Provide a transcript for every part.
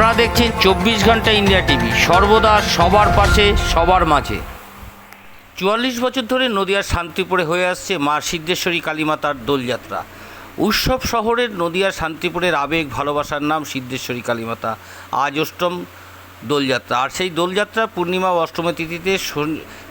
আপনারা দেখছেন চব্বিশ ঘণ্টা ইন্ডিয়া টিভি। সর্বদা সবার পাশে, সবার মাঝে। চুয়াল্লিশ বছর ধরে নদিয়ার শান্তিপুরে হয়ে আসছে মা সিদ্ধেশ্বরী কালীমাতার দোলযাত্রা। উৎসব শহরের নদিয়ার শান্তিপুরের আবেগ ভালোবাসার নাম সিদ্ধেশ্বরী কালীমাতা। আজ অষ্টম দোলযাত্রা। আর সেই দোলযাত্রা পূর্ণিমা অষ্টমী তিথিতে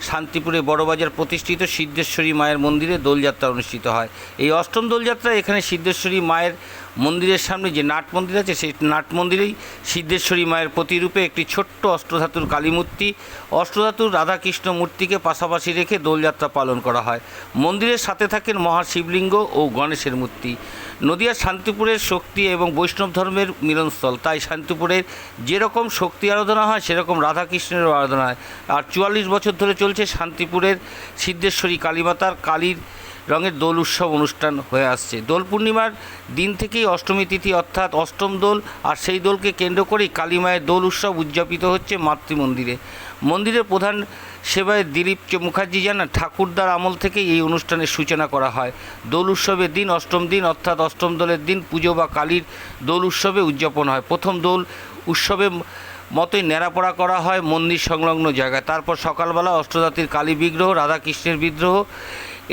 শান্তিপুরে বড়বাজার প্রতিষ্ঠিত সিদ্ধেশ্বরী মায়ের মন্দিরে দোলযাত্রা অনুষ্ঠিত হয়। এই অষ্টম দোলযাত্রা এখানে সিদ্ধেশ্বরী মায়ের মন্দিরের সামনে যে নাট মন্দির আছে, সেই নাট মন্দিরেই সিদ্ধেশ্বরী মায়ের প্রতিরূপে একটি ছোট্ট অষ্টধাতুর কালী মূর্তি, অষ্টধাতুর রাধাকৃষ্ণ মূর্তিকে পাশাপাশি রেখে দোলযাত্রা পালন করা হয়। মন্দিরের সাথে থাকেন মহাশিবলিঙ্গ ও গণেশের মূর্তি। নদিয়ার শান্তিপুরের শক্তি এবং বৈষ্ণব ধর্মের মিলনস্থল, তাই শান্তিপুরের যেরকম শক্তি আরাধনা হয়, সেরকম রাধাকৃষ্ণেরও আরাধনা হয়। আর চুয়াল্লিশ বছর ধরে চলছে শান্তিপুরের সিদ্ধেশ্বরী কালীমাতার কালীর রঙের দোল উৎসব অনুষ্ঠান হয়ে আসছে। দোল পূর্ণিমার দিন থেকেই অষ্টমী তিথি অর্থাৎ অষ্টম দোল আর সেই দোলকে কেন্দ্র করেই কালীমায়ের দোল উৎসব উদযাপিত হচ্ছে মাতৃমন্দিরে। মন্দিরের প্রধান সেবায় দিলীপ মুখার্জি জানান, ঠাকুরদার আমল থেকেই এই অনুষ্ঠানের সূচনা করা হয়। দোল উৎসবের দিন অষ্টম দিন অর্থাৎ অষ্টম দোলের দিন পুজো বা কালীর দোল উৎসবে উদযাপন হয়। প্রথম দোল উৎসবে মতোই ন্যাড়াপড়া করা হয় মন্দির সংলগ্ন জায়গায়। তারপর সকালবেলা অষ্টজাতির কালী বিগ্রহ, রাধাকৃষ্ণের বিগ্রহ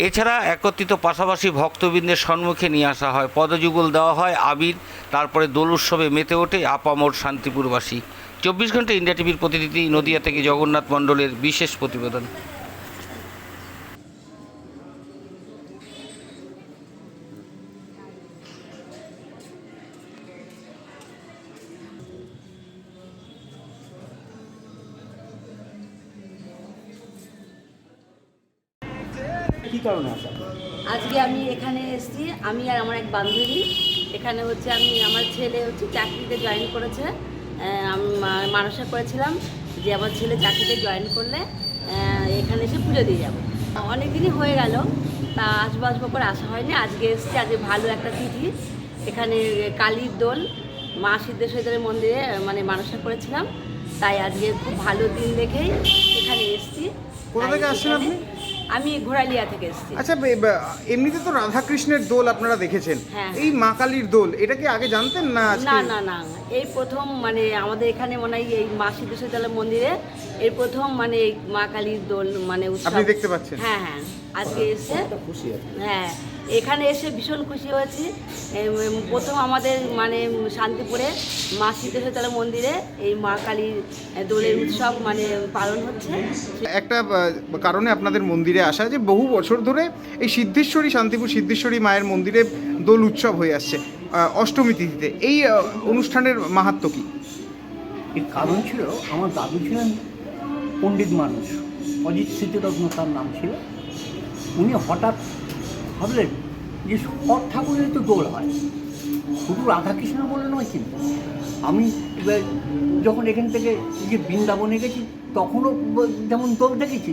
এছাড়া একত্রিত পাশাপাশি ভক্তবৃন্দের সম্মুখে নিয়ে আসা হয়। পদযুগল দেওয়া হয় আবির, তারপরে দোল উৎসবে মেতে ওঠে আপামর শান্তিপুরবাসী। চব্বিশ ঘণ্টা ইন্ডিয়া টিভির প্রতিনিধি নদিয়া থেকে জগন্নাথ মণ্ডলের বিশেষ প্রতিবেদন। আসা? আজকে আমি এখানে এসেছি। আমি আর আমার এক বান্ধবী। এখানে হচ্ছে আমি, আমার ছেলে হচ্ছে চাকরিতে জয়েন করেছে। আমি মানসা করেছিলাম যে আমার ছেলে চাকরিতে জয়েন করলে এখানে এসে পুজো দিয়ে যাব। অনেক দিনই হয়ে গেল, তা আসব আসব করে আসা হয়নি। আজকে এসেছি, আজকে ভালো একটা তিথি। এখানে কালীর দোল, মা সিদ্ধেশ্বরের মন্দিরে মানে মানসা করেছিলাম। তাই আজকে খুব ভালো দিন দেখেই এখানে এসেছি। কোথা থেকে আসছেন আপনি? আমি ঘোড়ালিয়া থেকে এসেছি। আচ্ছা এমনিতে তো রাধাকৃষ্ণের দোল আপনারা দেখেছেন। হ্যাঁ। এই মা কালীর দোল এটা কি আগে জানতেন না না না না এই প্রথম মানে আমাদের এখানে মনে হয় এই মা সিদ্ধেশ্বর মন্দিরে এই প্রথম মানে এই মা কালীর দোল মানে উৎসব। আপনি দেখতে পাচ্ছেন? হ্যাঁ হ্যাঁ আজকে এসে খুশি হ্যাঁ এখানে এসে ভীষণ খুশি হয়েছি। প্রথম আমাদের মানে শান্তিপুরে মা সিদ্ধেশ্বর মন্দিরে এই মা কালীর দোলের উৎসব মানে পালন হচ্ছে। একটা কারণে আপনাদের মন্দিরে আসা যে বহু বছর ধরে এই সিদ্ধেশ্বরী শান্তিপুর সিদ্ধেশ্বরী মায়ের মন্দিরে দোল উৎসব হয়ে আসছে অষ্টমী তিথিতে। এই অনুষ্ঠানের মাহাত্ম কি? এর কারণ ছিল আমার দাদু ছিলেন পণ্ডিত মানুষ। অজিত স্মৃতিরত্ন তার নাম ছিল। উনি হঠাৎ ভাবলেন যে সব ঠাকুরের তো দোল হয়। শুধু রাধাকৃষ্ণ বলে নয় কিন্তু। আমি এবার যখন এখান থেকে যে বৃন্দাবনে গেছি, তখনও যেমন দোল দেখেছি,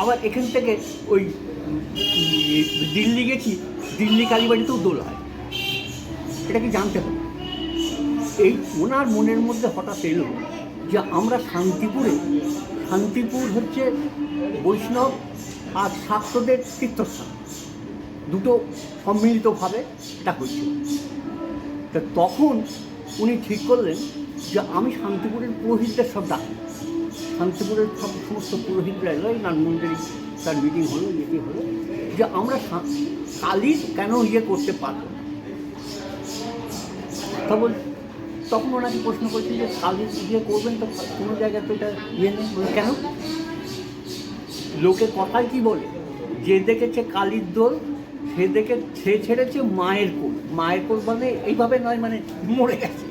আবার এখান থেকে ওই দিল্লি গেছি, দিল্লি কালীবাড়িতেও দোল হয়। এটা কি জানতে হবে? এই ওনার মনের মধ্যে হঠাৎ এলো যে আমরা শান্তিপুরে, শান্তিপুর হচ্ছে বৈষ্ণব আর শাক্তদের তীর্থস্থান। দুটো সম্মিলিতভাবে এটা হচ্ছে তা তখন উনি ঠিক করলেন যে আমি শান্তিপুরের পুরোহিতদের সব ডাকি। শান্তিপুরের সব সমস্ত পুরোহিতরা এলো, এই নানমন্দিরে তার মিটিং হলো ইয়েটি হলো, যে আমরা কালীর কেন ইয়ে করতে পারব তখন তখন ওনাকে প্রশ্ন করছি যে কালী ইয়ে করবেন তো কোনো জায়গায় তো এটা ইয়ে নেই কেন? লোকে কথায় কি বলে? যে দেখেছে কালীর দোল সে দেখে সে ছেড়েছে মায়ের কোল। মায়ের কোল মানে এইভাবে নয় মানে মরে গেছে।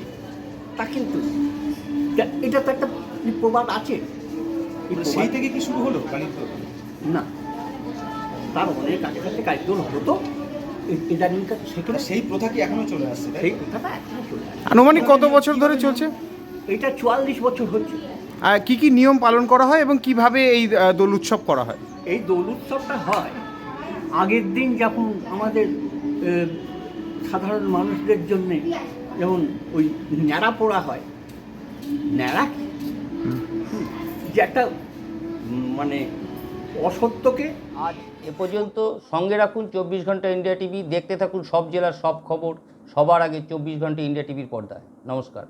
তা কিন্তু এটা তো একটা প্রবাদ আছে। মানে সেই থেকে কি শুরু হলো? না। তার অনেক আগে কাছে কালীর দোল হতো ইদানিংকার সেখানে সেই প্রথা কি এখনও চলে আসছে সেই কথাটা এখনও চলে। আনুমানিক কত বছর ধরে চলছে? এটা চুয়াল্লিশ বছর হচ্ছে। আর কি কি নিয়ম পালন করা হয় এবং কীভাবে এই দোল উৎসব করা হয়? এই দোল উৎসবটা হয় আগের দিন যখন আমাদের সাধারণ মানুষদের জন্যে যেমন ওই ন্যাড়া পোড়া হয়, ন্যাড়া যে একটা মানে অসত্যকে আজ এ পর্যন্ত সঙ্গে রাখুন চব্বিশ ঘণ্টা ইন্ডিয়া টিভি, দেখতে থাকুন সব জেলার সব খবর, সবার আগে চব্বিশ ঘণ্টা ইন্ডিয়া টিভির পর্দায়। নমস্কার।